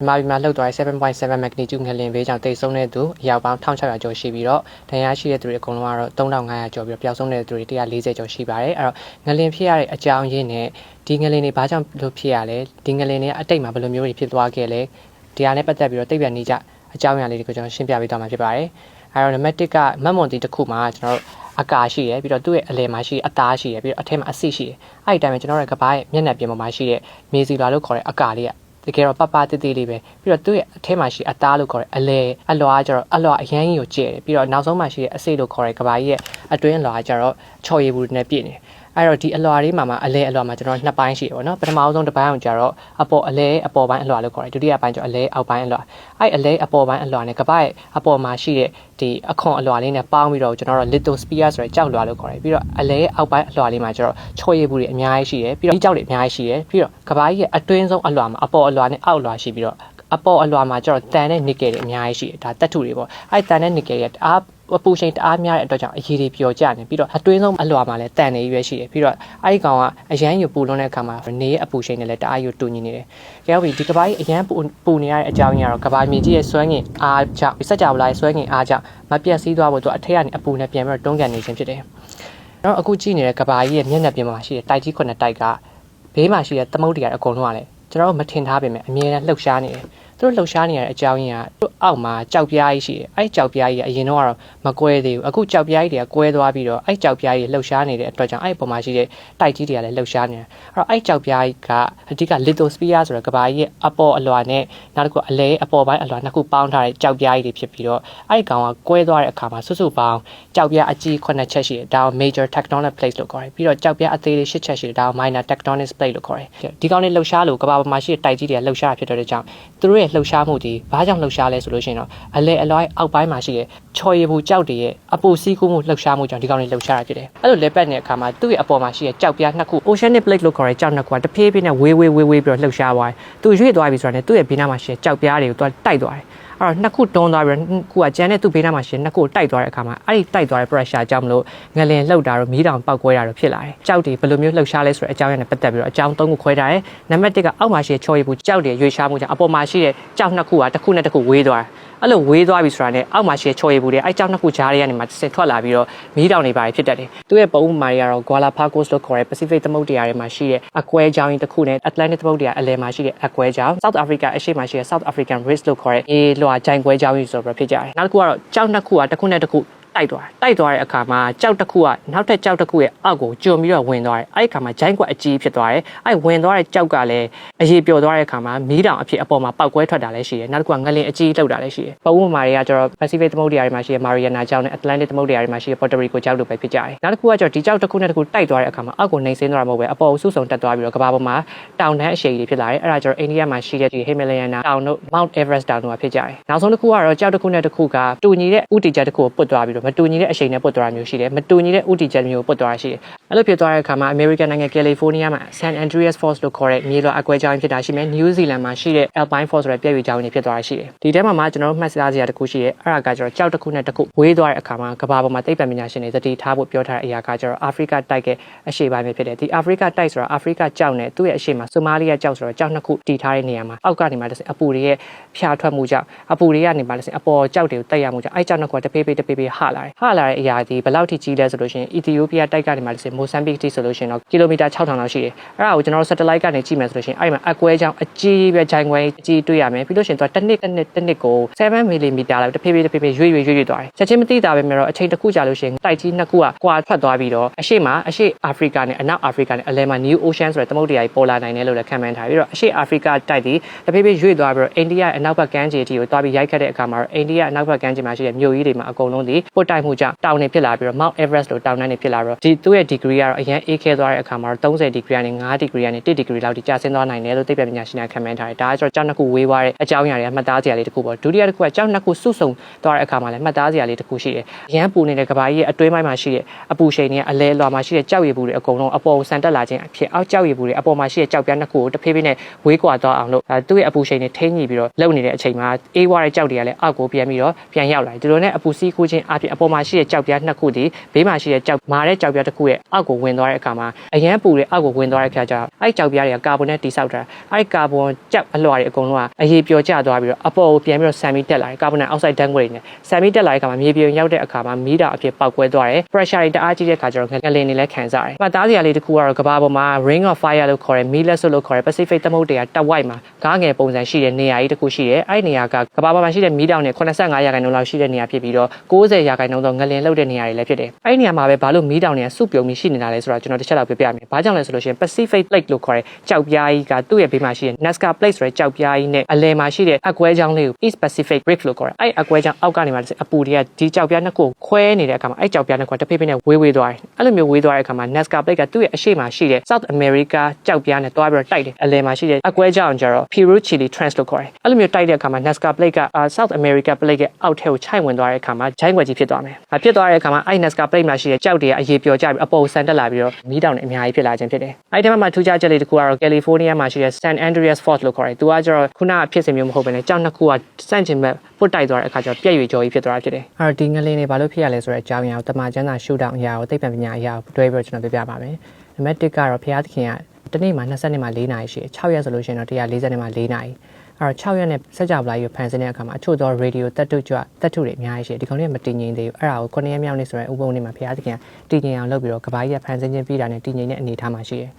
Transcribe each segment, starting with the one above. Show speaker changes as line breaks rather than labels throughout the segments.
မြန်မာပြည်မှာလှုပ်သွားတဲ့7.7 magnitude ငလျင်ဘေးကြောင့်တိတ်ဆုံးတဲ့သူအယောက်ပေါင်း1600ကျော်ရှိပြီးတော့ဒဏ်ရာရှိတဲ့သူတွေအကုန်လုံးကတော့3500ကျော်ပြီးတော့ပျောက်ဆုံးတဲ့သူတွေ140ကျော်ရှိပါတယ်အဲ့တော့ငလျင်ဖြစ်ရတဲ့အကြောင်းရင်းနဲ့ဒီငလျင်တွေဘာကြောင့်လို့ဖြစ်ရလဲဒီငလျင်တွေအတိတ်မှာဘယ်လိုမျိုးတွေဖြစ်သွားခဲ့လဲဒီဟာနဲ့ပတ်သက်ပြီးတော့သိပ္ပံနည်းကြအကြောင်းအရာလေးတွေကိုကျွန်တော်ရှင်းပြပေးသွားမှာဖြစ်ပါတယ်အဲ့တော့နံပါတ်1ကမတ်မွန်တီတစ်ခုမှာကျွန်တော်တို့အကာရှိတယ်ပြီးတော့သူ့ရဲ့အလယ်မှာရှိတဲ့အသားရှိတယ်ပြီးတော့အထက်မှာအဆိရှိတယ်အဲ့ဒီတိုင်းမှာကျွန်တော်တို့ကဘာရဲ့မျက်နှာပြင်ပေါ်မှာရှိတဲ့မေစီလာလို့ခေါ်တဲ့အကာလေးက တကယ်တော့ပပတေးသေးလေးပဲပြီးတော့သူ့ရဲ့အထက်မှာရှိအသားလို့ခေါ်တဲ့အလဲအလွာကကျတော့အလွာအရန်ကြီးကိုကျဲတယ်ပြီးတော့နောက်ဆုံးမှာရှိတဲ့အစိလို့ခေါ်တဲ့ကဘာကြီးရဲ့အတွင်းအလွာကကျတော့ချော်ရည်ဘူးနဲ့ပြည့်နေတယ် အဲ့တော့ဒီအလွာလေးမှာမှာအလဲအလွာမှာကျွန်တော်နှစ်ပိုင်းရှိတယ်ပေါ့နော်ပထမဆုံးတစ်ပိုင်းအောင်ကျတော့အပေါ်အလဲအပေါ်ပိုင်းအလွာလို့ခေါ်တယ်ဒုတိယပိုင်းကျတော့အလဲအောက်ပိုင်းအလွာအဲ့အလဲအပေါ်ပိုင်းအလွာနဲ့ကဘာရဲ့အပေါ်မှာရှိတဲ့ဒီအခွန်အလွာလေးနဲ့ပေါင်းပြီးတော့ကျွန်တော်တို့ lithosphere ဆိုတဲ့ကြောက်လွာလို့ခေါ်တယ်ပြီးတော့အလဲအောက်ပိုင်းအလွာလေးမှာကျတော့ချော်ရည်ဘူးတွေအများကြီးရှိတယ်ပြီးတော့ဒီကြောက်တွေအများကြီးရှိတယ်ပြီးတော့ကဘာကြီးရဲ့အတွင်းဆုံးအလွာမှာအပေါ်အလွာနဲ့အောက်အလွာရှိပြီးတော့အပေါ်အလွာမှာကျတော့တန်တဲ့နစ်ကယ်တွေအများကြီးရှိတယ်ဒါတက်ထုတွေပေါ့အဲ့တန်တဲ့နစ်ကယ်တွေတအား အပူချိန်တအားများတဲ့အတွက်ကြောင့်အရည်တွေပျော်ကျနေပြီးတော့အတွင်းဆုံးအလွာမှာလည်းတန်နေရွေးရှိတယ်ပြီးတော့အဲ့ဒီကောင်ကအရန်ယူပူလွန်းတဲ့အခါမှာနေရဲ့အပူချိန်နဲ့လည်းတအားယူတူညီနေတယ်။ကြောက်ပြီးဒီကဘာကြီးအရန်ပူပူနေရတဲ့အကြောင်းရင်းကတော့ကဘာမြေကြီးရဲ့ဆွဲငင်အားကြောင့်စက်ကြဝဠာရဲ့ဆွဲငင်အားကြောင့်မပြတ်စည်းသွားဖို့သူအထက်ကနေအပူနဲ့ပြန်ပြီးတော့တွန်းကန်နေခြင်းဖြစ်တယ်။တော့အခုကြည့်နေတဲ့ကဘာကြီးရဲ့မျက်နှာပြင်မှာရှိတဲ့တိုက်ကြီးခုနှစ်တိုက်ကဘေးမှာရှိတဲ့သမုတ်တရားအကုန်လုံးကလည်းကျွန်တော်တို့မထင်ထားပေမဲ့အမြဲတမ်းလှုပ်ရှားနေတယ်။ သူတို့လှုပ်ရှားနေရတဲ့အကြောင်းရင်းကသူ့အောက်မှာကြောက်ပြားကြီးရှိတယ်။အဲ့ကြောက်ပြားကြီးကအရင်တော့ကတော့မကွဲသေးဘူး။အခုကြောက်ပြားကြီးတွေကကွဲသွားပြီးတော့အဲ့ကြောက်ပြားကြီးလှုပ်ရှားနေတဲ့အတွက်ကြောင့်အဲ့ပုံမှာရှိတဲ့တိုက်ကြီးတွေကလည်းလှုပ်ရှားနေတယ်။အဲ့တော့အဲ့ကြောက်ပြားကြီးကအဓိက lithosphere ဆိုတဲ့ကဘာကြီးရဲ့အပေါ်အလွာနဲ့နောက်တစ်ခုအလဲအပေါ်ပိုင်းအလွာနှစ်ခုပေါင်းထားတဲ့ကြောက်ပြားကြီးတွေဖြစ်ပြီးတော့အဲ့ကောင်ကကွဲသွားတဲ့အခါမှာစွတ်စွတ်ပေါင်းကြောက်ပြားအကြီး9ချက်ရှိတယ်။ဒါကို major tectonic plate လို့ခေါ်တယ်။ပြီးတော့ကြောက်ပြားအသေးလေး10ချက်ရှိတယ်။ဒါကို minor tectonic plate လို့ခေါ်တယ်။ဒီကောင်လေးလှုပ်ရှားလို့ကဘာပေါ်မှာရှိတဲ့တိုက်ကြီးတွေကလှုပ်ရှားဖြစ်တဲ့ကြောင့်သူတို့ရဲ့လှုပ်ရှားမှုဒီဘာကြောင့်လှုပ်ရှားလဲဆိုလို့ရှိရင်တော့အလဲအလွိုင်းအောက်ပိုင်းမှာရှိတဲ့ချော်ရည်ဘူးကြောက်တွေရဲ့အပူစီးကူးမှုလှုပ်ရှားမှုကြောင့်ဒီကောင်လေးလှုပ်ရှားတာဖြစ်တယ်။အဲ့လိုလဲပတ်နေတဲ့အခါမှာသူ့ရဲ့အပေါ်မှာရှိတဲ့ကြောက်ပြားနှစ်ခု oceanic plate လို့ခေါ်တဲ့ကြောက်နှစ်ခုကတဖြည်းဖြည်းနဲ့ဝေးဝေးဝေးဝေးပြီးတော့လှုပ်ရှားသွားတယ်။သူရွေ့သွားပြီဆိုတာနဲ့သူ့ရဲ့ဘေးနားမှာရှိတဲ့ကြောက်ပြားတွေကိုသူကတိုက်သွားတယ်။ အဲ့တော့နှစ်ခုတွန်းသွားပြီးတော့နှစ်ခုကကျန်တဲ့သူ့ဘေးနားမှာရှင်နှစ်ခုတိုက်သွားတဲ့အခါမှာအဲ့ဒီတိုက်သွားတဲ့ pressure ကြောင့်မလို့ငလင်လှုပ်တာတော့မီးတောင်ပောက်ကွဲတာတော့ဖြစ်လာတယ်။ကြောက်တွေဘယ်လိုမျိုးလှုပ်ရှားလဲဆိုတဲ့အကြောင်းအရာနဲ့ပတ်သက်ပြီးတော့အကြောင်းသုံးခုခွဲထားတယ်။နံပါတ်1ကအောက်မှာရှိတဲ့ချော်ရည်ဘူးကြောက်တွေရွေရှားမှုကြောင့်အပေါ်မှာရှိတဲ့ကြောက်နှစ်ခုကတစ်ခုနဲ့တစ်ခုဝေးသွားတယ်။ အဲ့လိုဝေးသွားပြီဆိုတာနဲ့အောက်မှာရှိတဲ့ချော်ရည်ဘူးတွေအဲ့ကြောက်နှစ်ခုကြားထဲကနေမှစစ်ထွက်လာပြီးတော့မီးတောင်တွေပါဖြစ်တတ်တယ်။သူ့ရဲ့ပုံဥပမာတွေကတော့ Galapagos လို့ခေါ်တဲ့ Pacific သမုဒ္ဒရာထဲမှာရှိတဲ့အကွဲကြောင်းကြီးတစ်ခုနဲ့ Atlantic သမုဒ္ဒရာအလယ်မှာရှိတဲ့အကွဲကြောင်း South Africa အရှေ့မှာရှိတဲ့ South African Ridge လို့ခေါ်တဲ့အေးလွှာဂျိုင်ကွဲကြောင်းကြီးဆိုတော့ဖြစ်ကြတယ်။နောက်တစ်ခုကတော့ကြောက်နှစ်ခုကတစ်ခုနဲ့တစ်ခု တိုက်သွားတယ်တိုက်သွားတဲ့အခါမှာကြောက်တစ်ခုကနောက်ထပ်ကြောက်တစ်ခုရဲ့အောက်ကိုကျွံပြီးတော့ဝင်သွားတယ်အဲ့ဒီအခါမှာဂျိုင်းကွက်အကြီးဖြစ်သွားတယ်အဲ့ဝင်သွားတဲ့ကြောက်ကလည်းအရေးပျော်သွားတဲ့အခါမှာမီးတောင်အဖြစ်အပေါ်မှာပောက်ကွဲထွက်တာလည်းရှိတယ်နောက်တစ်ခုကငလင်အကြီးလောက်တာလည်းရှိတယ်ပုံမှန်မာတွေကကျတော့ Pacific သမုဒ္ဒရာတွေမှာရှိတဲ့ Mariana ကျောက်နဲ့ Atlantic သမုဒ္ဒရာတွေမှာရှိတဲ့ Puerto Rico ကျောက်တို့ပဲဖြစ်ကြတယ်နောက်တစ်ခုကကျတော့ဒီကျောက်တစ်ခုနဲ့တစ်ခုတိုက်သွားတဲ့အခါမှာအောက်ကိုနှိမ့်ဆင်းသွားမှာမဟုတ်ပဲအပေါ်ကိုဆုပ်ဆုံတက်သွားပြီးတော့ကမ္ဘာပေါ်မှာတောင်တန်းအရှိန်တွေဖြစ်လာတယ်အဲ့ဒါကျတော့အိန္ဒိယမှာရှိတဲ့ဒီ Himalayan တောင်တို့ Mount Everest တောင်တို့ဖြစ်ကြတယ်နောက်ဆုံးတစ်ခုကတော့ကျောက်တစ်ခုနဲ့တစ်ခုကတူညီတဲ့ဥတီချက်တစ်ခုကိုပုတ်သွားပြီးတော့မတူညီတဲ့အရှိန်နဲ့ပုတ်သွားမျိုးရှိတယ်မတူညီတဲ့ဥတီချက်မျိုးပုတ်သွားရှိတယ်အဲ့လိုဖြစ်သွားတဲ့အခါမှာ American နိုင်ငံ California မှာ San Andreas Fault လို့ခေါ်တဲ့မြေလွှာအကွဲကြောင်းဖြစ်တာရှိမယ် New Zealand မှာရှိတဲ့ Alpine Fault ဆိုတဲ့ပြည့်ရွေကြောင်းတွေဖြစ်သွားရှိတယ်ဒီထဲမှာမှကျွန်တော်တို့မှတ်သားစရာတစ်ခုရှိတယ်အဲ့ဒါကကျတော့ကြောက်တစ်ခုနဲ့တစ်ခုဝေးသွားတဲ့အခါမှာကဘာပေါ်မှာသိပ္ပံပညာရှင်တွေသတိထားဖို့ပြောထားတဲ့အရာကကျတော့ Africa တိုက်ကအရှေ့ပိုင်းပဲဖြစ်တယ်ဒီ Africa တိုက်ဆိုတာ Africa ကြောက်နဲ့သူ့ရဲ့အရှေ့မှာ Somalia ကြောက်ဆိုတော့ကြောက်နှစ်ခုတည်ထားတဲ့နေရာမှာအောက်ကနေမှတစ်စအပူတွေရဲ့ဖြာထွက်မှုကြောင့်အပူတွေကနေမှတစ်စအပေါ်ကြောက်တွေကိုတိုက်ရမှုကြောင့်အဲ့ကြောက်နှစ်ခုကတဖေးဖေးတဖေးဖေးဟလာတယ်ဟလာတဲ့အရာဒီဘယ်လောက်ထိကြီးလဲဆိုလို့ရှိရင်အီသီယိုးပီးယားတိုက်ကနေမှတစ်စမိုဆမ်ဘစ်တိဆိုလို့ရှိရင်တော့ကီလိုမီတာ6000လောက်ရှိတယ်အဲ့ဒါကိုကျွန်တော်တို့ satellite ကနေကြည့်မယ်ဆိုလို့ရှိရင်အဲ့ဒီမှာအကွဲကြောင့်အကြီးပဲဂျိုင်ခွဲအကြီးတွေ့ရမယ်ပြီးလို့ရှိရင်သူကတစ်နှစ်တစ်နှစ်တစ်နှစ်ကို7 mm လောက်တဖေးဖေးတဖေးဖေးရွေ့ရွေ့ရွေ့ရွေ့သွားတယ်ချက်ချင်းမသိတာပဲမြတော့အချိန်တစ်ခုကြာလို့ရှိရင်တိုက်ကြီးနှစ်ခုကကွာထွက်သွားပြီးတော့အရှိမအရှိအာဖရိကနဲ့အနောက်အာဖရိကနဲ့အလဲမှာ New Ocean ဆိုတဲ့သမုဒ္ဒရာကြီးပေါ်လာနိုင်တယ်လို့လည်းခံမှန်းထားပြီးတော့အရှိအာဖရိကတိုက်ဒီတဖေးဖေးရွေ့သွားပြီးတော့အိန္ဒိယအနောက်ဘက်ကမ်းခြေအထိကိုသွားပြီးရိုက်ခတ်တဲ့အခါမှာတော့အိန္ဒိယအနောက်ဘက်ကမ်းခြေမှာရှိတဲ့မြို့ကြီးတွေမှာအကုန်လုံးဒီပုတ်တိုက်မှုကြောင့်တောင်တွေဖြစ်လာပြီးတော့ Mount Everest လို့တောင်တန်းတွေဖြစ်လာပြီးတော့ဒီသူ့ရဲ့ degree ကတော့အရင်အေးခဲသွားတဲ့အခါမှာတော့30 degree ကနေ5 degree ကနေ1 degree လောက်ထိကျဆင်းသွားနိုင်တယ်လို့သိပ္ပံပညာရှင်တွေကခံမှန်းထားတယ်ဒါကကျတော့ကြောက်နှစ်ခုဝေးသွားတဲ့အကြောင်းအရာတွေကမှတ်သားစရာလေးတစ်ခုပေါ့ဒုတိယတစ်ခုကကြောက်နှစ်ခုစုဆုံသွားတဲ့အခါမှာလည်းမှတ်သားစရာလေးတစ်ခုရှိတယ်ရမ်းပူနေတဲ့ကဘာကြီးရဲ့အတွင်းပိုင်းမှာရှိတဲ့အပူရှိန်တွေကအလဲလွာမှာရှိတဲ့ကြောက်ရည်ဘူးတွေအကုန်လုံးအပေါ်ကိုဆန်တက်လာခြင်းအဖြစ်အောက်ကြောက်ရည်ဘူးတွေအပေါ်မှာရှိတဲ့ကြောက်ပြားနှစ်ခုကိုတဖေးဖေးနဲ့ဝေးကွာသွားအောင်လို့သူ့ရဲ့အပူရှိန်တွေထိန်းညှိပြီးတော့လှုပ်နေတဲ့အချိန်မှာအေးဝါတဲ့ကြောက်တွေကလည်းအောက်ကိုပြန်ပြီးတော့ပြန်ရောက်လာတယ်ဒီလိုနဲ့အပူစီးခိုးခြင်းအဖြစ်အပေါ်မှာရှိတဲ့ကြောက်ပြားနှစ်ခုဒီဘေးမှာရှိတဲ့ကြောက်မာတဲ့ကြောက်ပြားတစ်ခုရဲ့အောက်ကိုဝင်သွားတဲ့အခါမှာအရန်ပူတဲ့အောက်ကိုဝင်သွားတဲ့အခါကျတော့အဲ့ကြောက်ပြားတွေကကာဗွန်နဲ့တိဆောက်တာအဲ့ကာဗွန်ကြောက်အလွှာတွေအကုန်လုံးကအရေးပျော်ကျသွားပြီးတော့အပေါ်ကိုပြန်ပြီးတော့ဆန်မီတက်လာတယ်ကာဗွန်ဒိုင်အောက်ဆိုက်ဓာတ်ငွေတွေနဲ့ဆန်မီတက်လာတဲ့အခါမှာမြေပြင်ရောက်တဲ့အခါမှာမီးတောင်အဖြစ်ပောက်ကွဲသွားတယ် pressure တွေတအားကြီးတဲ့အခါကျတော့ငလင်တွေလည်းခံစားရတယ်။ပတ်သားစရာလေးတစ်ခုကတော့ကဘာပေါ်မှာ ring of fire လို့ခေါ်တဲ့မီးလက်စွပ်လို့ခေါ်တဲ့ Pacific သမုဒ္ဒရာတပ်ဝိုက်မှာကားငယ်ပုံစံရှိတဲ့နေရာကြီးတစ်ခုရှိတယ်။အဲ့ဒီနေရာကကဘာပေါ်မှာရှိတဲ့မီးတောင်နဲ့85ရာခိုင်နှုန်းလောက်ရှိတဲ့နေရာဖြစ်ပြီးတော့90ရာခိုင်နှုန်းသောငလင်လှုပ်တဲ့နေရာတွေလည်းဖြစ်တယ်။အဲ့ဒီနေရာမှာပဲဘာလို့မီးတောင်တွေကစုပြုံပြီးရှိနေတာလဲဆိုတော့ကျွန်တော်တစ်ချက်လောက်ပြပြမယ်။ဘာကြောင့်လဲဆိုလို့ရှိရင် Pacific Plate လို့ခေါ်တဲ့ကြောက်ပြားကြီးကသူ့ရဲ့ဘေးမှာရှိတဲ့ Nazca Plate ဆိုတဲ့ကြောက်ပြားကြီးနဲ့အလယ်မှာရှိတဲ့အကွဲကြောင်းလေးကို East Pacific Ridge လို့ခေါ်တယ်။အဲ့အကွဲကြောင်းအောက်ကနေမှအပူတွေကဒီကြောက်ပြားနှစ်ခုကိုခွဲနေတဲ့အခါမှာအဲ့ကြောက်ပြားနှစ်ခုကတဖိဖိနဲ့ဝေးဝေးသွားတယ်။အဲ့လိုမျိုးဝေးသွားတဲ့အခါမှာ Nazca Plate ကသူ့ရဲ့အရှိမရှိတဲ့ South America ကြောက်ပြားနဲ့တွားပြီးတော့တိုက်တယ်။အလယ်မှာရှိတဲ့အကွဲကြောင်းကျတော့ Peru Chile Trench လို့ခေါ်တယ်။အဲ့လိုမျိုးတိုက်တဲ့အခါမှာ Nazca Plate က South America Plate ရဲ့အောက်ထဲကိုခြိုက်ဝင်သွားတဲ့အခါမှာဂျိုင်းွက်ကြီးဖြစ်သွားမယ်။ဖြစ်သွားတဲ့အခါမှာအဲ့ Nazca Plate မှာရှိတဲ့ကြောက်တွေကအရေးပျော်ကျပြီးအပေါ်ဆန်တက်လာပြီးတော့မီးတောင်တွေအများကြီးဖြစ်လာခြင်းဖြစ်တယ်။အဲ့ဒီမှာထူးခြားချက်လေးတစ်ခုကတော့ California မှာရှိတဲ့ San Andreas Fault လို့ခေါ်တယ်။သူကကျတော့ခုနဖြစ်စဉ်မျိုးမဟုတ်ဘဲနဲ့ကြောက်နှစ်ခုကစန့်ကျင်ဘက်ပုတ်တိုက်သွားတဲ့အခါကျတော့ပြည့်ရွေကြောကြီးဖြစ်သွားတာဖြစ်တယ်။အဲ့တော့ဒီငလင်းတွေဘာလို့ဖြစ်ရလဲဆိုတဲ့အကြောင်းအရာကိုတမန်ကျမ်းစာရှုထောင့်အရာကိုသိပ္ပံပညာအရာကိုတွဲပြီးတော့ကျွန်တော်ပြပြပါမယ်။နံပါတ်1ကတော့ဘုရားသခင်ကတနေ့မှာ20နှစ်မှာ4နာရီရှိတယ်6ရက်ဆိုလို့ရှိရင်တော့140နှစ်မှာ4နာရီ အဲ့တော့6ရက်နဲ့စက်ကြပလာကြီးကိုဖန်ဆင်းတဲ့အခါမှာအချို့သောရေဒီယိုတက်တုကြွတက်တုတွေအများကြီးရှိတယ်ဒီကောင်လေးကမတည်ငြိမ်သေးဘူးအဲ့ဒါကို9ရက်မြောက်နေ့ဆိုရင်ဥပုံနေ့မှာဘုရားသခင်ကတည်ငြိမ်အောင်လုပ်ပြီးတော့ကဘာကြီးကဖန်ဆင်းခြင်းပြီးတာနဲ့တည်ငြိမ်တဲ့အနေအထားမှာရှိတယ်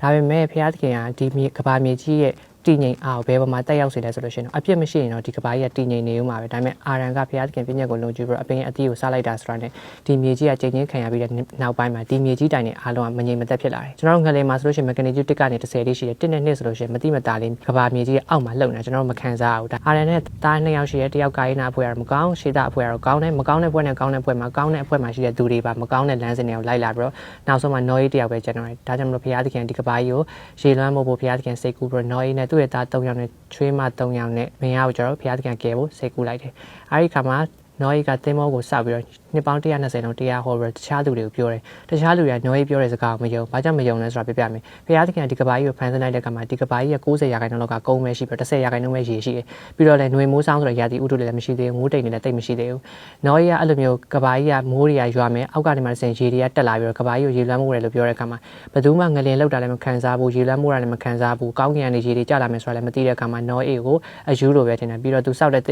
ဒါပေမဲ့ဘုရားသခင်ကဒီမြေကဘာမြေကြီးရဲ့ တည်ငြိမ်အောင်ဘယ်ပေါ်မှာတက်ရောက်စေလဲဆိုလို့ရှိရင်တော့အပြစ်မရှိရင်တော့ဒီကဘာကြီးကတည်ငြိမ်နေဦးမှာပဲဒါပေမဲ့အာရန်ကဘုရားသခင်ပြည့်ညက်ကိုလုံခြုံပြီးတော့အပင်အသီးကိုစားလိုက်တာဆိုတာနဲ့ဒီမြေကြီးကချိန်ချင်းခံရပြီးတဲ့နောက်ပိုင်းမှာဒီမြေကြီးတိုင်နဲ့အားလုံးကမငြိမ်မသက်ဖြစ်လာတယ်ကျွန်တော်တို့ငလင်မှာဆိုလို့ရှိရင်မက်ကန်နီဂျူတစ်ကနေ30လေးရှိတယ်တစ်နဲ့နှစ်ဆိုလို့ရှိရင်မတိမတာလေးကဘာမြေကြီးရဲ့အောက်မှာလှုပ်နေတာကျွန်တော်တို့မခံစားဘူးဒါအာရန်နဲ့သားနှစ်ယောက်ရှိတယ်တယောက်ကာယနာအဖွဲ့ရမကောင်းရှေ့သားအဖွဲ့ရတော့ကောင်းတယ်မကောင်းတဲ့အဖွဲ့နဲ့ကောင်းတဲ့အဖွဲ့မှာကောင်းတဲ့အဖွဲ့မှာရှိတဲ့သူတွေပါမကောင်းတဲ့လမ်းစဉ်တွေကိုလိုက်လာပြီးတော့နောက်ဆုံးမှာနော်ရေးတယောက်ပဲကျွန်တော်ဒါကြောင့်မလို့ဘုရားသခင်ဒီကဘာကြီးကိုရေလွှမ်းမို့ဖို့ဘုရားသခင်စိတ်ကူးပြီးတော့နော်ရေးနဲ့သူ့ရဲ့သား၃ယောက်နဲ့ချွေးမ၃ယောက်နဲ့မင်းရကိုကျတော့ဘုရားသခင်ကယ်ဖို့စိတ်ကူးလိုက်တယ်အဲဒီခါမှာနော်ရီကသင်းမောကိုစပြီးတော့ နှစ်ပေါင်း120လုံးတရားဟောပြီးတော့တခြားသူတွေကိုပြောတယ်တခြားလူတွေကနော်ရီပြောတဲ့စကားကိုမယုံဘာကြောင့်မယုံလဲဆိုတာပြပြမယ်ဘုရားသခင်ကဒီကဘာကြီးကိုဖန်ဆင်းလိုက်တဲ့ကမှာဒီကဘာကြီးက90ရာခိုင်နှုန်းလောက်ကကုန်းပဲရှိပြီးတော့10ရာခိုင်နှုန်းပဲရေရှိတယ်ပြီးတော့လည်းຫນွေမိုးဆောင်ဆိုတဲ့ရာသီဥတုတွေလည်းမရှိသေးဘူးမိုးတိမ်တွေလည်းတိတ်မရှိသေးဘူးနော်ရီကအဲ့လိုမျိုးကဘာကြီးကမိုးတွေကရွာမယ်အောက်ကနေမှဆင်ရေတွေကတက်လာပြီးတော့ကဘာကြီးကိုရေလွှမ်းမှုတယ်လို့ပြောတဲ့အခါမှာဘယ်သူမှငလင်လောက်တာလည်းမခံစားဘူးရေလွှမ်းမှုတာလည်းမခံစားဘူးကောင်းကင်ကနေရေတွေကျလာမယ်ဆိုတာလည်းမသိတဲ့အခါမှာနော်အေကိုအယူလိုပဲထင်တယ်ပြီးတော့သူစောက်တဲ့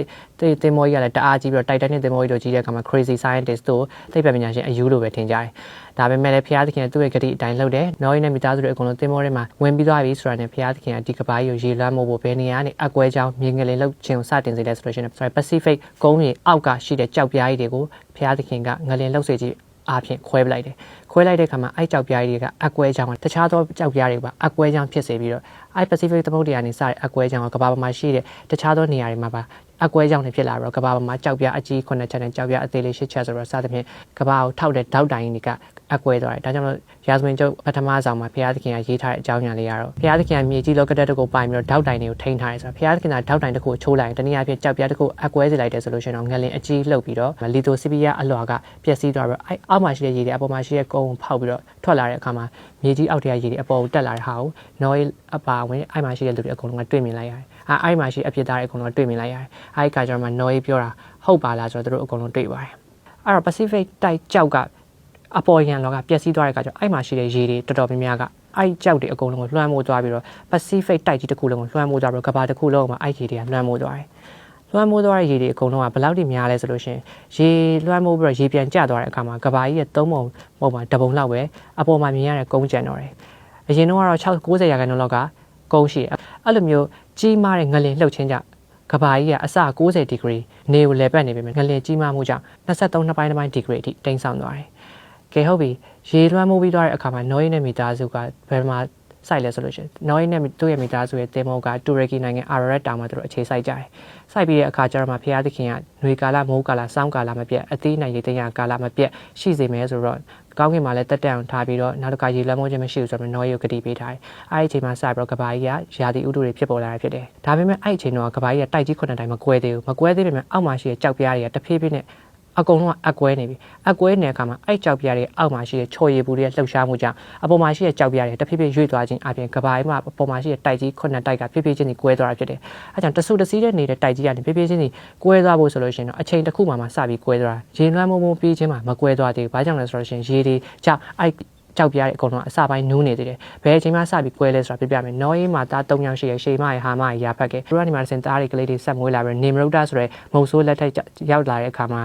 တင်မောကြီးကလည်းတအားကြီးပြီးတော့တိုက်တက်တဲ့တင်မောကြီးတို့ကြီးတဲ့အခါမှာ crazy scientist တို့သိပ္ပံပညာရှင်အယူလိုပဲထင်ကြတယ်။ဒါပေမဲ့လည်းဖျားသခင်ကသူ့ရဲ့ဂတိအတိုင်းလုပ်တယ်။နော်ရီနဲ့မိသားစုတွေအကုန်လုံးတင်မောထဲမှာဝင်ပြီးသွားပြီဆိုတာနဲ့ဖျားသခင်ကဒီကဘာကြီးကိုရေလွှမ်းမို့ဖို့ဘယ်နေရာကနေအကွဲကြောင်းမြေငလင်လှုပ်ခြင်းကိုစတင်စေလဲဆိုလို့ရှိရင် sorry Pacific ကုန်းကြီးအောက်ကရှိတဲ့ကြောက်ပြားကြီးတွေကိုဖျားသခင်ကငလင်လှုပ်စေခြင်းအားဖြင့်ခွဲပလိုက်တယ်ခွဲလိုက်တဲ့အခါမှာအဲ့ကြောက်ပြားကြီးတွေကအကွဲကြောင်တခြားသောကြောက်ပြားတွေပါအကွဲကြောင်ဖြစ်စေပြီးတော့အဲ့ Pacific သမုဒ္ဒရာနေစတဲ့အကွဲကြောင်ကကမ္ဘာပေါ်မှာရှိတဲ့တခြားသောနေရာတွေမှာပါ အကွဲကြောင်တွေဖြစ်လာတော့ကမ္ဘာပေါ်မှာကြောက်ပြားအကြီး9ချက်နဲ့ကြောက်ပြားအသေးလေး10ချက်ဆိုတော့စသဖြင့်ကမ္ဘာကိုထောက်တဲ့ဓာတ်တိုင်တွေကအကွဲသွားတယ်ဒါကြောင့်မလို့ရာဇဝင်ကျုပ်ပထမဆောင်မှာဘုရားသခင်ကရေးထားတဲ့အကြောင်းအရာလေးကတော့ဘုရားသခင်ကမြေကြီးလောကတက်တကိုပိုင်ပြီးတော့ဓာတ်တိုင်တွေကိုထိန်းထားတယ်ဆိုတော့ဘုရားသခင်ကဓာတ်တိုင်တစ်ခုကိုချိုးလိုက်ရင်တနည်းအားဖြင့်ကြောက်ပြားတစ်ခုအကွဲစေလိုက်တယ်ဆိုလို့ရှိရင်တော့ငလင်အကြီးလှုပ်ပြီးတော့လီတိုစီပီယာအလွာကပျက်စီးသွားပြီးတော့အဲအောက်မှာရှိတဲ့ရေတွေအပေါ်မှာရှိတဲ့ကုန်းကိုဖောက်ပြီးတော့ထွက်လာတဲ့အခါမှာမြေကြီးအောက်ထဲကရေတွေအပေါ်ကိုတက်လာတဲ့ဟာကိုနော်အပါဝင်အဲ့မှာရှိတဲ့လူတွေအကုန်လုံးကတွေ့မြင်လိုက်ရတယ် အဲအဲ့မှာရှိအပြစ်သားတွေအကုန်လုံးတွေ့မြင်လိုက်ရတယ်အဲ့ဒီခါကျတော့မှနော်ပြောတာဟုတ်ပါလားဆိုတော့သူတို့အကုန်လုံးတွေ့ပါတယ်အဲ့တော့ Pacific တိုက်ကြောက်ကအပေါ်ရန်လောကပျက်စီးသွားတဲ့အခါကျတော့အဲ့မှာရှိတဲ့ရေတွေတော်တော်များများကအဲ့ကြောက်တွေအကုန်လုံးကိုလွှမ်းမိုးသွားပြီးတော့ Pacific တိုက်ကြီးတစ်ခုလုံးကိုလွှမ်းမိုးသွားပြီးတော့ကဘာတစ်ခုလုံးမှာအဲ့ရေတွေကလွှမ်းမိုးသွားတယ်လွှမ်းမိုးသွားတဲ့ရေတွေအကုန်လုံးကဘယ်လောက်ထိများလဲဆိုလို့ရှိရင်ရေလွှမ်းမိုးပြီးတော့ရေပြန်ကျသွားတဲ့အခါမှာကဘာကြီးရဲ့သုံးပုံပုံမှာတပုံလောက်ပဲအပေါ်မှာမြင်ရတဲ့ကုန်းကြံတော့တယ်အရင်တော့ကတော့6 90ရာခိုင်နှုန်းလောက်ကကုန်းရှိတယ်အဲ့လိုမျိုး ကြီးမားတဲ့ငလင်လှုပ်ခြင်းကြောင့်ကဘာကြီးကအစ90ဒီဂရီနေကိုလဲပတ်နေပြီငလင်ကြီးမားမှုကြောင့်23နှစ်ပိုင်းတစ်ပိုင်းဒီဂရီအထိတိမ်ဆောင်သွားတယ်ကဲဟုတ်ပြီရေလွှမ်းမိုးပြီးသွားတဲ့အခါမှာနော်ရီနဲ့မိသားစုကဘယ်မှာစိုက်လဲဆိုလို့ရှိရင်နော်ရီနဲ့သူ့ရဲ့မိသားစုရဲ့တင်မောကတူရကီနိုင်ငံအာရရက်တောင်မှာသူတို့အခြေစိုက်ကြတယ်။စိုက်ပြီးတဲ့အခါကျတော့မှဖျားသခင်ကຫນွေကာလမိုးကာလစောင်းကာလမပြတ်အသေးနိုင်ရေသိမ်းရကာလမပြတ်ရှိစေမယ်ဆိုတော့ ကောင်းကင်မှာလည်းတက်တက်အောင်ထားပြီးတော့နောက်တစ်ခါရေလွှမ်းမိုးခြင်းမရှိဘူးဆိုတော့နော်ရီကိုဂတိပေးထားတယ်။အဲဒီအချိန်မှာစပြီးတော့ကဘာကြီးကယာတီဥတုတွေဖြစ်ပေါ်လာတာဖြစ်တယ်။ဒါပေမဲ့အဲ့အချိန်တော့ကဘာကြီးကတိုက်ကြီးခုနှစ်တိုင်မကွဲသေးဘူး။မကွဲသေးပေမဲ့အောက်မှာရှိတဲ့ကြောက်ပြားတွေကတဖြည်းဖြည်းနဲ့ အကုန်လုံးကအကွဲနေပြီအကွဲနေတဲ့အခါမှာအဲ့ကြောက်ပြားတွေအောက်မှာရှိတဲ့ချော်ရည်ဘူးတွေလှုပ်ရှားမှုကြောင့်အပေါ်မှာရှိတဲ့ကြောက်ပြားတွေတဖြည်းဖြည်းရွေ့သွားခြင်းအပြင်ကဘာမှာအပေါ်မှာရှိတဲ့တိုက်ကြီးခုနှစ်တိုက်ကဖြည်းဖြည်းချင်းစီကွဲသွားတာဖြစ်တယ်အဲကြောင့်တဆူတစည်းတဲ့နေတဲ့တိုက်ကြီးကနေဖြည်းဖြည်းချင်းစီကွဲသွားဖို့ဆိုလို့ရှိရင်တော့အချိန်တစ်ခုမှမှစပြီးကွဲသွားတာရေလွှမ်းမိုးမိုးပြီးချင်းမှမကွဲသွားသေးဘူးဘာကြောင့်လဲဆိုလို့ရှိရင်ရေတွေကြောက်အဲ့ကြောက်ပြားတွေအကုန်လုံးအစပိုင်းနူးနေသေးတယ်။ဘယ်အချိန်မှစပြီးကွဲလဲဆိုတာပြပြမယ်။နော်အေးမှာတား၃ယောက်ရှိရရှေမရဟာမရရာဖက်ကဲ။သူကနေမှာစင်သားတွေကလေးတွေဆက်မွေးလာပြီးနေမရုဒ္ဒဆိုရဲမုံဆိုးလက်ထက်ရောက်လာတဲ့အခါမှာ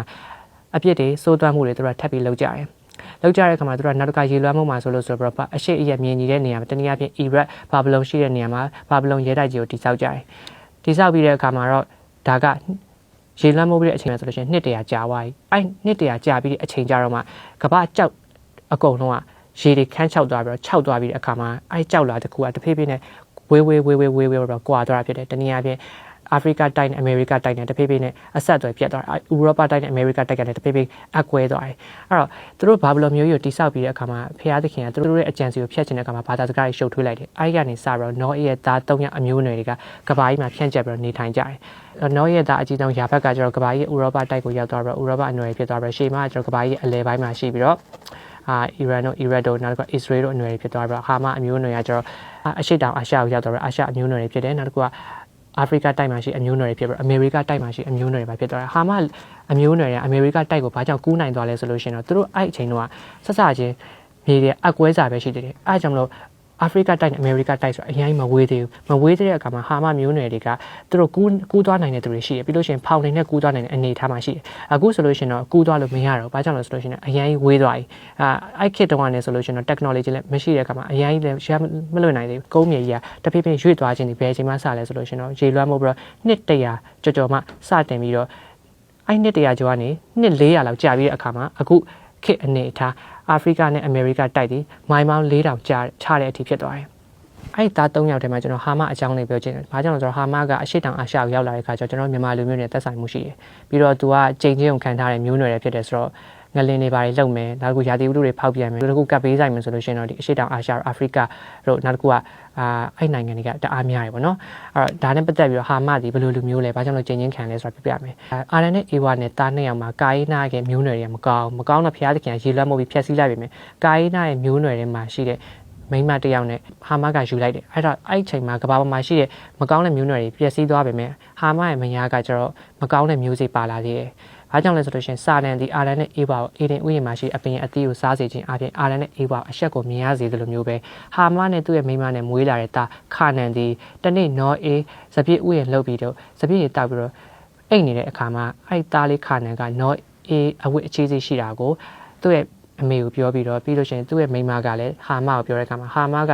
အပြစ်တွေစိုးသွမ်းမှုတွေသူတို့ထပ်ပြီးလောက်ကြတယ်။လောက်ကြတဲ့အခါမှာသူတို့နောက်တစ်ခါရေလွှမ်းမှုမှာဆိုလို့ဆိုတော့အရှိအယက်မြင်ကြီးတဲ့နေရာမှာတနည်းအားဖြင့်အီရတ်ဘာဘလုံရှိတဲ့နေရာမှာဘာဘလုံရဲတိုက်ကြီးကိုတိစောက်ကြတယ်။တိစောက်ပြီးတဲ့အခါမှာတော့ဒါကရေလွှမ်းမှုပြီးတဲ့အချိန်မှာဆိုလို့ရှိရင်နှစ်တရာကြာသွားပြီ။အဲ့နှစ်တရာကြာပြီးတဲ့အချိန်ကြာတော့မှကပ္ပကြောက်အကုန်လုံးကရေတွေခန်းချောက်သွားပြီးတော့ခြောက်သွားပြီးတဲ့အခါမှာအဲကြောက်လာတစ်ခုကတဖြည်းဖြည်းနဲ့ဝေးဝေးဝေးဝေးဝေးဝေးတော့ကွာသွားတာဖြစ်တယ်တနည်းအားဖြင့် အာဖရိကတိုက်နဲ့အမေရိကတိုက်နဲ့တဖြည်းဖြည်းနဲ့အဆက်အသွယ်ပြတ်သွားတယ်ဥရောပတိုက်နဲ့အမေရိကတိုက်ကလည်းတဖြည်းဖြည်းအကွဲသွားတယ်အဲ့တော့သူတို့ဘာဘလောမျိုးကြီးကိုတိဆောက်ပြီးတဲ့အခါမှာဖျားသခင်ကသူတို့ရဲ့အကြံစီကိုဖျက်ချင်တဲ့အခါမှာဘာသာစကားတွေရှုပ်ထွေးလိုက်တယ်အဲ့ဒီကနေစပြီးတော့နောအေးရဲ့သား၃ယောက်အမျိုးနွယ်တွေကကဘာကြီးမှာဖြန့်ကျက်ပြီးတော့နေထိုင်ကြတယ်နော်ရဲ့သားအကြီးဆုံးယာဘက်ကကျတော့ကဘာကြီးဥရောပတိုက်ကိုရောက်သွားပြီးတော့ဥရောပအနွယ်ဖြစ်သွားပြီးတော့ရှေ့မှာကျတော့ကဘာကြီးအလဲပိုင်းမှာရှိပြီးတော့အာအီရန်တို့အီရတ်တို့နောက်တစ်ခါအစ္စရေးတို့အနွယ်တွေဖြစ်သွားပြီးတော့ဟာမအမျိုးအနွယ်ကကျတော့အရှိတောင်အာရှကိုရောက်သွားပြီးအာရှအမျိုးအနွယ်တွေဖြစ်တယ်နောက်တစ်ခုက အာဖရိကတိုက်မှာရှိအမျိုးအနွယ်တွေဖြစ်ပြီးအမေရိကတိုက်မှာရှိအမျိုးအနွယ်တွေပါဖြစ်သွားတယ်ဟာမအမျိုးအနွယ်တွေကအမေရိကတိုက်ကိုဘာကြောင့်ကူးနိုင်သွားလဲဆိုလို့ရှိရင်တော့သူတို့အဲ့အချိန်တုန်းကဆက်စချင်းမြေတွေအကွဲစာပဲရှိသေးတယ်အဲ့ကြောင့်မလို့ အာဖရိကတိုက်နဲ့အမေရိကတိုက်ဆိုအရင်မဝေးသေးဘူးမဝေးသေးတဲ့အခါမှာဟာမမျိုးနွယ်တွေကသူတို့ကူးကူးသွားနိုင်တဲ့သူတွေရှိတယ်ပြီးလို့ရှိရင်ဖောင်နေနဲ့ကူးသွားနိုင်တဲ့အနေအထားမှာရှိတယ်အခုဆိုလို့ရှိရင်တော့ကူးသွားလို့မရတော့ဘာကြောင့်လဲဆိုလို့ရှိရင်အရင်ဝေးသွားပြီအာအဲ့ခေတ်တုန်းကနေဆိုလို့ရှိရင်တော့ technology လည်းမရှိတဲ့အခါမှာအရင်လည်းရမလွတ်နိုင်သေးဘူးကုန်းမြေကြီးကတဖြည်းဖြည်းရွေ့သွားခြင်းဒီဘယ်အချိန်မှစလဲဆိုလို့ရှိရင်တော့ရေလွှမ်းမိုးပြီးတော့နှစ်တရာကြော်ကြော်မှစတင်ပြီးတော့အဲ့နှစ်တရာကျော်ကနေနှစ်400လောက်ကြာပြီးတဲ့အခါမှာအခု ခေတ်အနေအထားအာဖရိကနဲ့အမေရိကတိုက်ပြီးမိုင်ပေါင်း4000ကြာချတဲ့အထိဖြစ်သွားတယ်အဲ့သား၃ယောက်ထဲမှာကျွန်တော်ဟာမအကြောင်းလေးပြောချင်တယ်။ဘာကြောင့်လဲဆိုတော့ဟာမကအရှိတောင်အာရှကိုရောက်လာတဲ့အခါကျတော့ကျွန်တော်မြန်မာလူမျိုးတွေသက်ဆိုင်မှုရှိတယ်။ပြီးတော့သူကချိန်ချင်းကိုခံထားတဲ့မျိုးနွယ်တွေဖြစ်တယ်ဆိုတော့ ငလင်းတွေဘာတွေလုံမယ်နောက်တစ်ခုရာသီဥတုတွေဖောက်ပြန်မယ်နောက်တစ်ခုကပ်ပေးဆိုင်မယ်ဆိုလို့ရှိရင်တော့ဒီအရှိတောင်အာရှအာဖရိကတို့နောက်တစ်ခုကအာအဲ့နိုင်ငံတွေကတအားများတယ်ပေါ့နော်အဲ့တော့ဒါနဲ့ပတ်သက်ပြီးတော့ဟာမဒီဘယ်လိုလူမျိုးလဲဘာကြောင့်လို့ချိန်ချင်းခံလဲဆိုတာပြပြမယ်အာရန်နဲ့အေဝါနဲ့တားနှစ်ယောက်မှာကာယနာရဲ့မျိုးနွယ်တွေကမကောင်းမကောင်းတော့ဖျားသခင်ရေလွှမ်းမိုးပြီးဖျက်ဆီးလိုက်ပြီမယ်ကာယနာရဲ့မျိုးနွယ်တွေမှာရှိတဲ့မိမတယောက်နဲ့ဟာမကယူလိုက်တယ်အဲ့တော့အဲ့ချိန်မှာကဘာပေါ်မှာရှိတဲ့မကောင်းတဲ့မျိုးနွယ်တွေပျက်စီးသွားပြီမယ်ဟာမရဲ့မယားကကျတော့မကောင်းတဲ့မျိုးစိတ်ပါလာသေးတယ် ဘာကြောင့်လဲဆိုလို့ရှိရင်စာလန်ဒီအာရန်နဲ့အေးပါကိုအေဒင်ဥယျာဉ်မှာရှိအပင်အသီးကိုစားစေခြင်းအပြင်အာရန်နဲ့အေးပါအဆက်ကိုမြင်ရစေသလိုမျိုးပဲဟာမနဲ့သူ့ရဲ့မိမနဲ့မွေးလာတဲ့တာခါနန်ဒီတနေ့နော်အေးစပြည့်ဥယျာဉ်လှုပ်ပြီးတော့စပြည့်တွေတောက်ပြီးတော့အိတ်နေတဲ့အခါမှာအဲ့သားလေးခါနန်ကနော်အေးအဝတ်အခြေးစီရှိတာကိုသူ့ရဲ့အမေကိုပြောပြီးတော့ပြီးလို့ရှိရင်သူ့ရဲ့မိန်းမကလည်းဟာမကိုပြောတဲ့အခါမှာဟာမက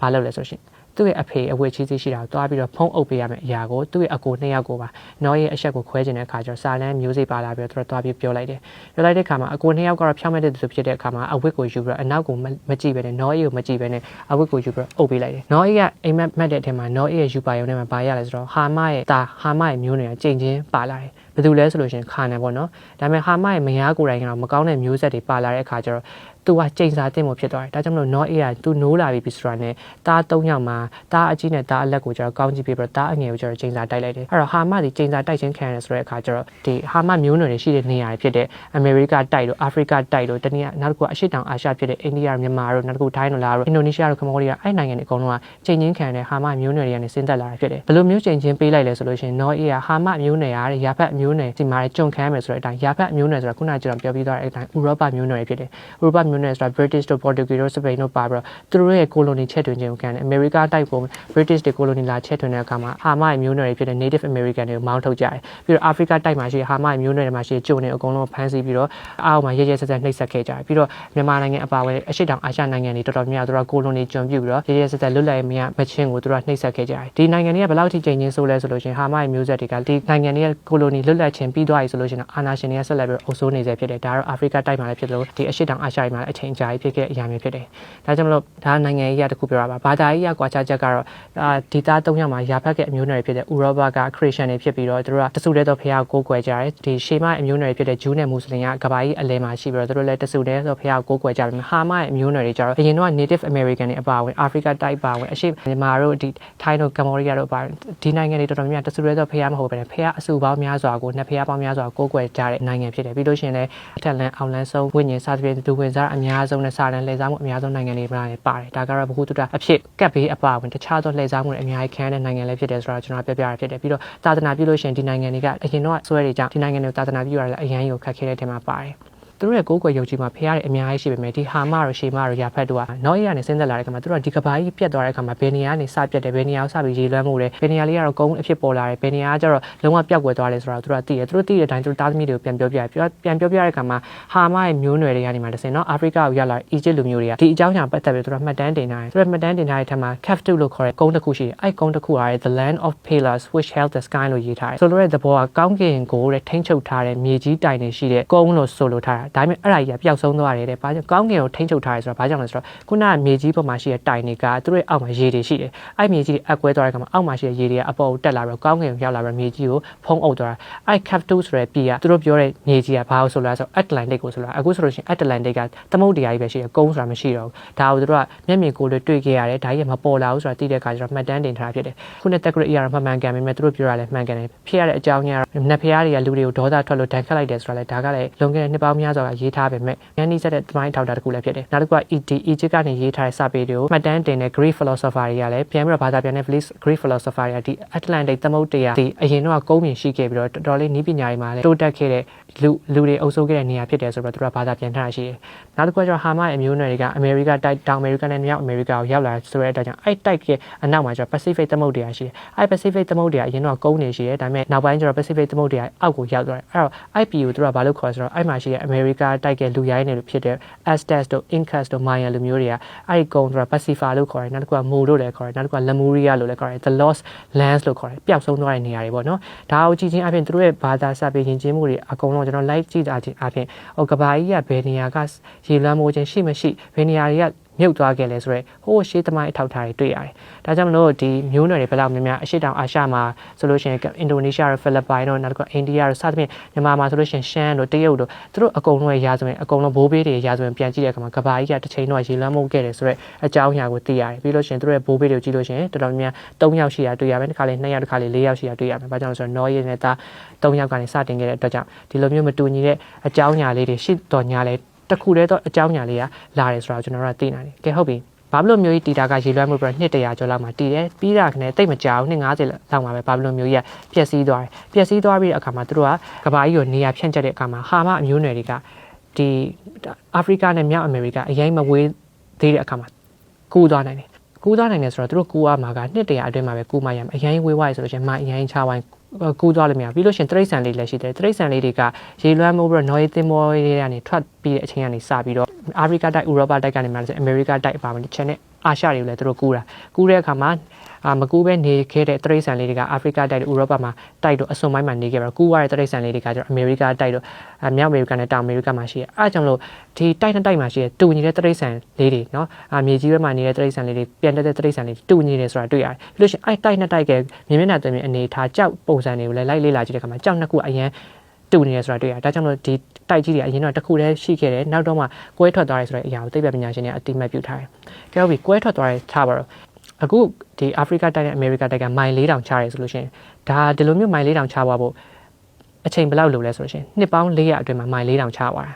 ဘာလုပ်လဲဆိုရှင် သူ့ရဲ့အဖေအဝတ်ချီးစီးရှိတာကိုတွားပြီးတော့ဖုံးအုပ်ပေးရမယ့်အရာကိုသူ့ရဲ့အကိုနှစ်ယောက်ကိုပါနော်ရဲ့အဆက်ကိုခွဲကျင်တဲ့အခါကျတော့စာလန်းမျိုးစိပါလာပြီးတော့သူတို့တွားပြီးပြောလိုက်တယ်ပြောလိုက်တဲ့အခါမှာအကိုနှစ်ယောက်ကတော့ဖြောင်းမဲ့တဲ့သူဖြစ်တဲ့အခါမှာအဝတ်ကိုယူပြီးတော့အနောက်ကိုမကြည့်ပဲနဲ့နော်ရဲ့ကိုမကြည့်ပဲနဲ့အဝတ်ကိုယူပြီးတော့အုပ်ပေးလိုက်တယ်နော်ရဲ့ကအိမ်မက်မှတ်တဲ့အထက်မှာနော်ရဲ့ယူပါရုံနဲ့မှာဘာရလဲဆိုတော့ဟာမရဲ့တာဟာမရဲ့မျိုးနွယ်ကကြိမ်ချင်းပါလာတယ်ဘယ်သူလဲဆိုလို့ရှိရင်ခါနေပေါ့နော်ဒါပေမဲ့ဟာမရဲ့မယားကိုယ်တိုင်ကတော့မကောင်းတဲ့မျိုးဆက်တွေပါလာတဲ့အခါကျတော့ သူကချိန်စာတင်မှုဖြစ်သွားတယ်ဒါကြောင့်မလို့ no air သူနိုးလာပြီဆိုတာနဲ့တား၃ယောက်မှာတားအကြီးနဲ့တားအလက်ကိုကျတော့ကောင်းကြည့်ပြီးတော့တားအငယ်ကိုကျတော့ချိန်စာတိုက်လိုက်တယ်အဲ့တော့ဟာမဒီချိန်စာတိုက်ချင်းခံရတယ်ဆိုတဲ့အခါကျတော့ဒီဟာမမျိုးနွယ်တွေရှိတဲ့နေရာတွေဖြစ်တဲ့အမေရိကတိုက်လို့အာဖရိကတိုက်လို့တနည်းနောက်တစ်ခုကအရှေ့တောင်အာရှဖြစ်တဲ့အိန္ဒိယမြန်မာတို့နောက်တစ်ခုထိုင်းတို့လာတို့အင်ဒိုနီးရှားတို့ကမ္ဘောဒီးယားအဲ့နိုင်ငံတွေအကုန်လုံးကချိန်ချင်းခံတဲ့ဟာမမျိုးနွယ်တွေကနေဆင်းသက်လာတာဖြစ်တယ်ဘယ်လိုမျိုးချိန်ချင်းပေးလိုက်လဲဆိုလို့ရှိရင် no air ဟာမမျိုးနွယ်ရတဲ့ရာဖက်မျိုးနွယ်ဒီမှာကြုံခံရမယ်ဆိုတဲ့အတိုင်းရာဖက်မျိုးနွယ်ဆိုတာခုနကကျွန်တော်ပြောပြီးသွားတဲ့အတိုင်းဥရောပမျိုးနွယ်တွေဖြစ်တယ်ဥရောပမျိုးနွယ်ဆိုတာ British တို့ Portuguese တို့ Spain တို့ပါပြီးတော့သူတို့ရဲ့ colony ချက်တွင်ခြင်းကိုကန်တယ် America တိုက်ကို British တွေ colony လာချက်တွင်တဲ့အခါမှာဟာမရဲ့မျိုးနွယ်တွေဖြစ်တဲ့ Native American တွေကိုမောင်းထုတ်ကြတယ်ပြီးတော့ Africa တိုက်မှာရှိဟာမရဲ့မျိုးနွယ်တွေမှာရှိကျုံနေအကုန်လုံးဖမ်းဆီးပြီးတော့အားအောင်မှာရဲရဲဆက်ဆက်နှိပ်စက်ခဲ့ကြတယ်ပြီးတော့မြန်မာနိုင်ငံအပါအဝင်အရှိတောင်အာရှနိုင်ငံတွေတော်တော်များများသူတို့ colony ကျွံပြုပြီးတော့ရဲရဲဆက်ဆက်လွတ်လပ်မရမချင်းကိုသူတို့နှိပ်စက်ခဲ့ကြတယ်ဒီနိုင်ငံတွေကဘယ်လောက်ထိချိန်ချင်းဆိုးလဲဆိုလို့ရှိရင်ဟာမရဲ့မျိုးဆက်တွေကဒီနိုင်ငံတွေက colony လွတ်လပ်ခြင်းပြီးသွားပြီဆိုလို့ရှိရင်အာဏာရှင်တွေကဆက်လက်ပြီးအုပ်စိုးနေစေဖြစ်တယ်ဒါတော့ Africa တိုက်မှာလည်းဖြစ်လို့ဒီအရှိတောင်အာရှမှာမှာလည်းအချိန်ကြာကြီးဖြစ်ခဲ့အရာမျိုးဖြစ်တယ်။ဒါကြောင့်မလို့ဒါနိုင်ငံရေးအရာတစ်ခုပြောတာပါ။ဘာသာရေးအရာကွာခြားချက်ကတော့အာဒီသား၃ယောက်မှာယာဖက်ကအမျိုးနွယ်ဖြစ်တဲ့ဥရောပကခရစ်ယာန်တွေဖြစ်ပြီးတော့သူတို့ကတစုတည်းသောဖះကိုကိုးကွယ်ကြတယ်။ဒီရှေးမအမျိုးနွယ်ဖြစ်တဲ့ဂျူးနဲ့မွတ်စလင်ကကဘာကြီးအလဲမှာရှိပြီးတော့သူတို့လည်းတစုတည်းသောဖះကိုကိုးကွယ်ကြတယ်။ဟာမရဲ့အမျိုးနွယ်တွေကြတော့အရင်တော့ Native American တွေအပါအဝင် Africa type ပါဝင်အရှိမြန်မာတို့ဒီ Thai တို့ Cambodia တို့ပါဒီနိုင်ငံတွေတော်တော်များများတစုတည်းသောဖះမဟုတ်ဘဲနဲ့ဖះအစုပေါင်းများစွာကိုနှစ်ဖះပေါင်းများစွာကိုးကွယ်ကြတဲ့နိုင်ငံဖြစ်တယ်ပြီးလို့ရှိရင်လည်းအထက်လန်အောင်လန်ဆုံးဝိညာဉ်စသဖြင့်လူဝင်စားအများဆုံးနဲ့စာလန်လှည့်စားမှုအများဆုံးနိုင်ငံတွေမှာလည်းပါတယ်ဒါကတော့ဘ ഹു တုတအဖြစ်ကပ်ဘေးအပါဝင်တခြားသောလှည့်စားမှုတွေအများကြီးခံရတဲ့နိုင်ငံလည်းဖြစ်တယ်ဆိုတော့ကျွန်တော်ပြောပြရဖြစ်တယ်ပြီးတော့သာသနာပြုလို့ရှိရင်ဒီနိုင်ငံတွေကအရင်တော့ဆွဲတွေကြောင့်ဒီနိုင်ငံတွေကိုသာသနာပြုရတာလည်းအရန်ကိုခက်ခဲတဲ့ထဲမှာပါတယ် သူတို့ရဲ့ကိုးကွယ်ယုံကြည်မှာဖះရတဲ့အများကြီးရှိပေမဲ့ဒီဟာမတို့ရှေမတို့ရာဖက်တို့ကနောက်ရကနေစဉ်းသက်လာတဲ့အခါမှာသူတို့ကဒီကဘာကြီးပြတ်သွားတဲ့အခါမှာဘယ်နေရာကနေစပြတ်တယ်ဘယ်နေရာကိုစပြီးရေလွှမ်းမှုလဲဘယ်နေရာလေးကတော့ကုန်းအဖြစ်ပေါ်လာတယ်ဘယ်နေရာကကျတော့လုံးဝပျောက်ကွယ်သွားတယ်ဆိုတော့သူတို့ကသိတယ်သူတို့သိတဲ့အတိုင်းသူတို့တားသမီးတွေကိုပြန်ပြောပြတယ်ပြောပြန်ပြောပြတဲ့အခါမှာဟာမရဲ့မျိုးနွယ်တွေကနေမှတစ်စင်နော်အာဖရိကကိုရောက်လာအီဂျစ်လူမျိုးတွေကဒီအကြောင်းအရာပတ်သက်ပြီးသူတို့မှတ်တမ်းတင်ထားတယ်သူတို့မှတ်တမ်းတင်ထားတဲ့ထက်မှာ Kaftu လို့ခေါ်တဲ့ကုန်းတစ်ခုရှိတယ်အဲ့ကုန်းတစ်ခုက the land of pillars which held the sky လို့ရေးထားတယ်ဆိုလိုတဲ့သဘောကကောင်းကင်ကိုတဲ့ထိမ့်ချုပ်ထားတဲ့မြေကြီးတိုင်တွေရှိတဲ့ကုန်းလို့ဆိုလိုထားတာဒါပေမဲ့အဲ့ဒါကြီးကပျောက်ဆုံးသွားတယ်တဲ့ဘာကြောင့်ကောင်းကင်ကိုထိမ့်ချုပ်ထားရဲဆိုတော့ဘာကြောင့်လဲဆိုတော့ခုနကမြေကြီးပေါ်မှာရှိတဲ့တိုင်တွေကသူတို့ရဲ့အောက်မှာရေတွေရှိတယ်အဲ့မြေကြီးအကွဲသွားတဲ့အခါမှာအောက်မှာရှိတဲ့ရေတွေကအပေါ်ကိုတက်လာပြီးတော့ကောင်းကင်ကိုရောက်လာပြီးမြေကြီးကိုဖုံးအုပ်သွားတာအဲ့ Cap2 ဆိုတဲ့ပြည်ကသူတို့ပြောတဲ့မြေကြီးကဘာလို့ဆိုလဲဆိုတော့ Atlantic ကိုဆိုလားအခုဆိုလို့ရှိရင် Atlantic ကသမုဒ္ဒရာကြီးပဲရှိတယ်ကုန်းဆိုတာမရှိတော့ဘူးဒါကိုသူတို့ကမျက်မြင်ကိုယ်တွေ့တွေ့ခဲ့ရတယ်ဒါကြီးကမပေါ်လာဘူးဆိုတာသိတဲ့အခါကျတော့မှတ်တမ်းတင်ထားဖြစ်တယ်ခုနတက်ဂရိအရာတော့မှန်မှန်ကန်ပေမဲ့သူတို့ပြောရလဲမှန်ကန်တယ်ဖြစ်ရတဲ့အကြောင်းကြီးကတော့နတ်ဖျားတွေကလူတွေကိုဒေါသထွက်လို့ဒဏ်ခတ်လိုက်တယ်ဆိုတာလဲဒါကလည်းလွန်ခဲ့တဲ့နှစ်ပေါင်းများစွာကရေးထားပေမဲ့ညနေဆက်တဲ့သမိုင်းထောက်တာတစ်ခုလည်းဖြစ်တယ်နောက်တစ်ခုက ED Egypt ကနေရေးထားတဲ့စာပေတွေကိုမှတ်တမ်းတင်တဲ့ Greek philosopher တွေကလည်းပြန်ပြီးတော့ဘာသာပြန်တဲ့ Greek philosopher တွေကဒီ Atlantic သမုဒ္ဒရာဒီအရင်တော့ကုန်းမြင်ရှိခဲ့ပြီးတော့တော်တော်လေးနီးပညာတွေမှာလည်းတိုးတက်ခဲ့တဲ့လူလူတွေအုပ်စိုးခဲ့တဲ့နေရာဖြစ်တယ်ဆိုတော့သူတို့ကဘာသာပြန်ထားတာရှိတယ် နောက်တစ်ခုကကျတော့ဟာမရဲ့အမျိုးနွယ်တွေကအမေရိကတိုက်တောင်အမေရိကနဲ့မြောက်အမေရိကကိုရောက်လာဆိုတဲ့အတွက်ကြောင့်အဲ့တိုက်ကအနောက်မှာကျတော့ Pacific သမုဒ္ဒရာရှိတယ်အဲ့ Pacific သမုဒ္ဒရာအရင်တော့ကုန်းနေရှိတယ်ဒါပေမဲ့နောက်ပိုင်းကျတော့ Pacific သမုဒ္ဒရာအောက်ကိုရောက်သွားတယ်အဲ့တော့ IP ကိုသူတို့ကဘာလို့ခေါ်ဆိုတော့အဲ့မှာရှိတဲ့အမေရိကတိုက်တဲ့လူရိုင်းတွေလို့ဖြစ်တဲ့ Aztecs တို့ Incas တို့ Mayan လူမျိုးတွေကအဲ့ဒီကုန်းဆိုတာ Pacifica လို့ခေါ်တယ်နောက်တစ်ခုက Mo လို့လည်းခေါ်တယ်နောက်တစ်ခုက Lemuria လို့လည်းခေါ်တယ် The Lost Lands လို့ခေါ်တယ်ပျောက်ဆုံးသွားတဲ့နေရာတွေပေါ့နော်ဒါကိုကြည့်ချင်းအပြင်သူတို့ရဲ့ဘာသာစာပေယဉ်ကျေးမှုတွေအကုန်လုံးကျွန်တော် live ကြည့်တာချင်းအပြင်ဟိုကဘာကြီးကဘယ်နေရာကရေလွှမ်းမိုးခြင်းရှိမရှိဘယ်နေရာတွေကမြုပ်သွားခဲ့လဲဆိုတော့ဟိုးရှေးသမိုင်းအထောက်အထားတွေတွေ့ရတယ်။ဒါကြောင့်မလို့ဒီမျိုးနွယ်တွေဘယ်လောက်များများအရှိတောင်အာရှမှာဆိုလို့ရှိရင်အင်ဒိုနီးရှားတို့ဖိလစ်ပိုင်တို့နောက်တစ်ခုအိန္ဒိယတို့စသဖြင့်မြန်မာမှာဆိုလို့ရှိရင်ရှမ်းတို့တရုတ်တို့သူတို့အကုန်လုံးရဲ့ရာဇဝင်အကုန်လုံးဘိုးဘေးတွေရာဇဝင်ပြန်ကြည့်တဲ့အခါမှာကဘာကြီးကတစ်ချိန်တော့ရေလွှမ်းမိုးခဲ့တယ်ဆိုတော့အကြောင်းအရာကိုသိရတယ်။ပြီးလို့ရှိရင်သူတို့ရဲ့ဘိုးဘေးတွေကိုကြည့်လို့ရှိရင်တော်တော်များများ၃ယောက်ရှိရတွေ့ရမယ်။တစ်ခါလေ၂ယောက်တစ်ခါလေ၄ယောက်ရှိရတွေ့ရမယ်။ဘာကြောင့်လဲဆိုတော့နော်ရီနဲ့သား၃ယောက်ကနေစတင်ခဲ့တဲ့အတွက်ကြောင့်ဒီလိုမျိုးမတူညီတဲ့အကြောင်းအရာလေးတွေရှိတော်ညာလဲ တခုတည်းတော့အကြောင်းအရာလေးကလာတယ်ဆိုတော့ကျွန်တော်တို့ကသိနိုင်တယ်။ကဲဟုတ်ပြီ။ဘာဘလို့မျိုးကြီးတီတာကရေလွှမ်းမှုပြီးတော့နှစ်တရာကျော်လောက်မှတီတယ်ပြီးတာကနေတိတ်မကြောက်နှစ်90လောက်မှပဲဘာဘလို့မျိုးကြီးကပျက်စီးသွားတယ်ပျက်စီးသွားပြီးတဲ့အခါမှာသူတို့ကကဘာကြီးကိုနေရာဖြန့်ကျက်တဲ့အခါမှာဟာမအမျိုးနွယ်တွေကဒီအာဖရိကနဲ့မြောက်အမေရိကအရင်မဝေးသေးတဲ့အခါမှာကူးသွားနိုင်တယ်ကူးသွားနိုင်တယ်ဆိုတော့သူတို့ကူးရမှာကနှစ်တရာအတွင်းမှာပဲကူးမှရမယ်အရင်ဝေးဝိုင်းဆိုလို့ရှိရင်မအရင်ချဝိုင်း ကူးသွားလို့မရပြီးလို့ရှင်တရိတ်ဆန်လေးလည်းရှိတယ်တရိတ်ဆန်လေးတွေကရေလွှမ်းမိုးပြီးတော့နော်ရီသင်္ဘောတွေကနေထွက်ပြီးတဲ့အချိန်ကနေစပြီးတော့အာဖရိကတိုက်ဥရောပတိုက်ကနေမှလည်းအမေရိကတိုက်ပါမယ်ချန်နဲ့အာရှတွေကိုလည်းသူတို့ကူးတာကူးတဲ့အခါမှာအာ မကူးပဲနေခဲ့တဲ့တရိတ်ဆန်လေးတွေကအာဖရိကတိုက်တို့ဥရောပမှာတိုက်တို့အစွန်ပိုင်းမှာနေခဲ့ပြီးတော့ကူးရတဲ့တရိတ်ဆန်လေးတွေကကျတော့အမေရိကတိုက်တို့မြောက်အမေရိကနဲ့တောင်အမေရိကမှာရှိတယ်အဲအကြောင်းလို့ဒီတိုက်တစ်တိုက်မှာရှိတဲ့တူညီတဲ့တရိတ်ဆန်လေးတွေနော်အာမြေကြီးဘက်မှာနေတဲ့တရိတ်ဆန်လေးတွေပြန်တဲ့တရိတ်ဆန်လေးတူညီနေဆိုတာတွေ့ရတယ်ပြီးလို့ရှိရင်အဲတိုက်နှစ်တိုက်ကမြင်မျက်နှာသွင်းမြင်အနေထားကြောက်ပုံစံတွေကိုလည်းလိုက်လေ့လာကြည့်တဲ့အခါမှာကြောက်နှစ်ခုအရင်တူနေရဆိုတာတွေ့ရတယ်ဒါကြောင့်မလို့ဒီတိုက်ကြီးတွေအရင်တော့တစ်ခုတည်းရှိခဲ့တယ်နောက်တော့မှကွဲထွက်သွားတယ်ဆိုတဲ့အရာကိုသိပ္ပံပညာရှင်တွေအတိမတ်ပြုထားတယ်။ကြောက်ပြီးကွဲထွက်သွားတဲ့ထားပါတော့ အခုဒီအာဖရိကတိုက်နဲ့အမေရိကတိုက်ကမိုင်4000ချရဲဆိုလို့ရှိရင်ဒါဒီလိုမျိုးမိုင်4000ချသွားဖို့အချိန်ဘယ်လောက်လိုလဲဆိုလို့ရှိရင်နှစ်ပေါင်း400အတွင်းမှာမိုင်4000ချသွားတာ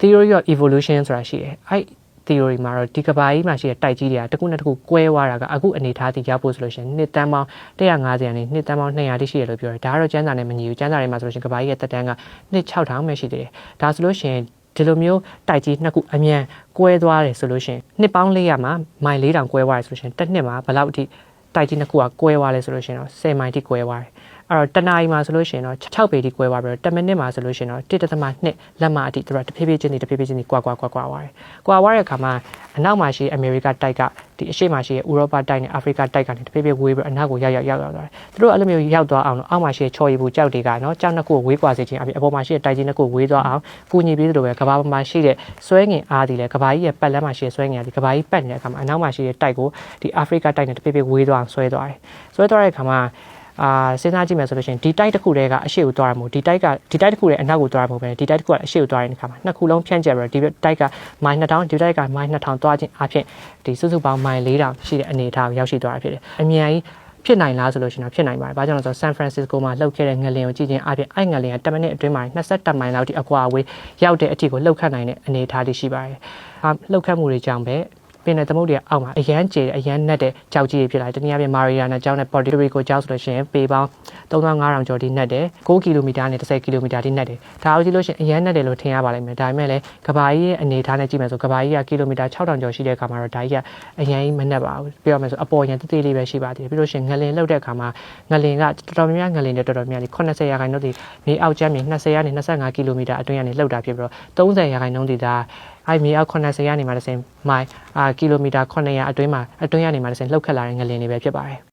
theory of evolution ဆိုတာရှိတယ်အဲ့ theory မှာတော့ဒီကဘာကြီးမှာရှိတဲ့တိုက်ကြီးတွေကတစ်ခုနဲ့တစ်ခုကွဲသွားတာကအခုအနေထားတိရောက်ဖို့ဆိုလို့ရှိရင်နှစ်တန်းပေါင်း150နဲ့နှစ်တန်းပေါင်း200တိရှိရလို့ပြောတယ်ဒါကတော့ကျန်းစာနဲ့မညီဘူးကျန်းစာတွေမှာဆိုလို့ရှိရင်ကဘာကြီးရဲ့တက်တန်းကနှစ်6000ပဲရှိသေးတယ်ဒါဆိုလို့ရှိရင် ဒီလိုမျိုးတိုက်ကြီးနှစ်ခုအမြန်ကွဲသွားတယ်ဆိုလို့ရှိရင်နှစ်ပေါင်း400မှာမိုင်4000ကွဲသွားတယ်ဆိုလို့ရှိရင်တစ်နှစ်မှာဘယ်လောက်အထိတိုက်ကြီးနှစ်ခုကကွဲသွားလဲဆိုလို့ရှိရင်တော့10မိုင်ထိကွဲသွားတယ် အဲ့တော့တနားရီမှာဆိုလို့ရှိရင်တော့6ပေတိကွဲသွားပြီးတော့10မိနစ်မှာဆိုလို့ရှိရင်တော့1.2လက်မအတိသူကတဖြည်းဖြည်းချင်းတဖြည်းဖြည်းချင်းကွာကွာကွာကွာသွားတယ်။ကွာသွားတဲ့အခါမှာအနောက်မှာရှိတဲ့အမေရိကတိုက်ကဒီအရှေ့မှာရှိတဲ့ဥရောပတိုက်နဲ့အာဖရိကတိုက်ကနေတဖြည်းဖြည်းဝေးပြီးအနောက်ကိုရောက်ရောက်ရောက်ရောက်သွားတယ်။သူတို့အဲ့လိုမျိုးရောက်သွားအောင်လို့အောက်မှာရှိတဲ့ချော်ရီဘူးကြောက်တွေကနော်ကြောက်နှစ်ခုကိုဝေးကွာစေခြင်းအပြင်အပေါ်မှာရှိတဲ့တိုက်ကြီးနှစ်ခုကိုဝေးသွားအောင်ကူညီပြီးသလိုပဲကဘာပေါ်မှာရှိတဲ့ဆွဲငင်အားဒီလေကဘာကြီးရဲ့ပတ်လမ်းမှာရှိတဲ့ဆွဲငင်အားဒီကဘာကြီးပတ်နေတဲ့အခါမှာအနောက်မှာရှိတဲ့တိုက်ကိုဒီအာဖရိကတိုက်နဲ့တဖြည်းဖြည်းဝေးသွားအောင်ဆွဲသွားတယ်။ဆွဲသွားတဲ့အခါမှာ အာစဉ်းစားကြည့်မယ်ဆိုလို့ရှိရင်ဒီတိုက်တစ်ခုတည်းကအရှိကိုသွားရမို့ဒီတိုက်ကဒီတိုက်တစ်ခုတည်းအနောက်ကိုသွားရမို့ပဲဒီတိုက်တစ်ခုကအရှိကိုသွားရတဲ့အခါမှာနှစ်ခုလုံးဖြန့်ကျက်ပြီးတော့ဒီတိုက်ကမိုင်2000 ဒီတိုက်ကမိုင်2000 သွားခြင်းအဖြစ်ဒီစုစုပေါင်းမိုင်4000 ရှိတဲ့အနေအထားကိုရောက်ရှိသွားတာဖြစ်တယ်အမြန်ကြီးဖြစ်နိုင်လားဆိုလို့ရှိရင်တော့ဖြစ်နိုင်ပါတယ်။ဘာကြောင့်လဲဆိုတော့ San Francisco မှာလှုပ်ခဲ့တဲ့ငလင်ကိုကြည့်ချင်းအပြင်အဲ့ငလင်က10မိနစ်အတွင်းမှာ22မိုင်လောက်ထိအကွာအဝေးရောက်တဲ့အထိကိုလှုပ်ခတ်နိုင်တဲ့အနေအထားတွေရှိပါတယ်။အာလှုပ်ခတ်မှုတွေကြောင့်ပဲ ပင်တဲ့သမုဒ္ဒရာအောက်မှာအရန်ကျတဲ့အရန်နက်တဲ့ကြောက်ကြီးတွေဖြစ်လာတယ်။တနည်းအားဖြင့်မာရီယာနာကျောင်းနဲ့ Puerto Rico ကျောင်းဆိုလို့ရှိရင်ပေပေါင်း3500ကျော်ဒီနက်တယ်6ကီလိုမီတာနဲ့10ကီလိုမီတာဒီနက်တယ်။ဒါအောင်ကြည့်လို့ရှိရင်အရန်နက်တယ်လို့ထင်ရပါလိမ့်မယ်။ဒါပေမဲ့လည်းကဘာကြီးရဲ့အနေအထားနဲ့ကြည့်မယ်ဆိုကဘာကြီးကကီလိုမီတာ6000ကျော်ရှိတဲ့အခါမှာတော့ဒါကြီးကအရန်ကြီးမနက်ပါဘူး။ပြောရမယ်ဆိုအပေါ်ရန်တိတိလေးပဲရှိပါသေးတယ်။ပြီးလို့ရှိရင်ငလင်လောက်တဲ့အခါမှာငလင်ကတော်တော်များများငလင်တွေတော်တော်များများ80ရာခိုင်နှုန်းဒီမြေအောက်ကျမ်းမြေ20ရာနဲ့25ကီလိုမီတာအတွင်းကနေလှုပ်တာဖြစ်ပြီးတော့30ရာခိုင်နှုန်းဒီဒါ အဲ့မြေအောက်80ရာနေမှာတစ်စင်မိုင်အာကီလိုမီတာ900အတွင်းမှာအတွင်းရနေမှာတစ်စင်လှုပ်ခတ်လာတဲ့ငလင်တွေပဲဖြစ်ပါတယ်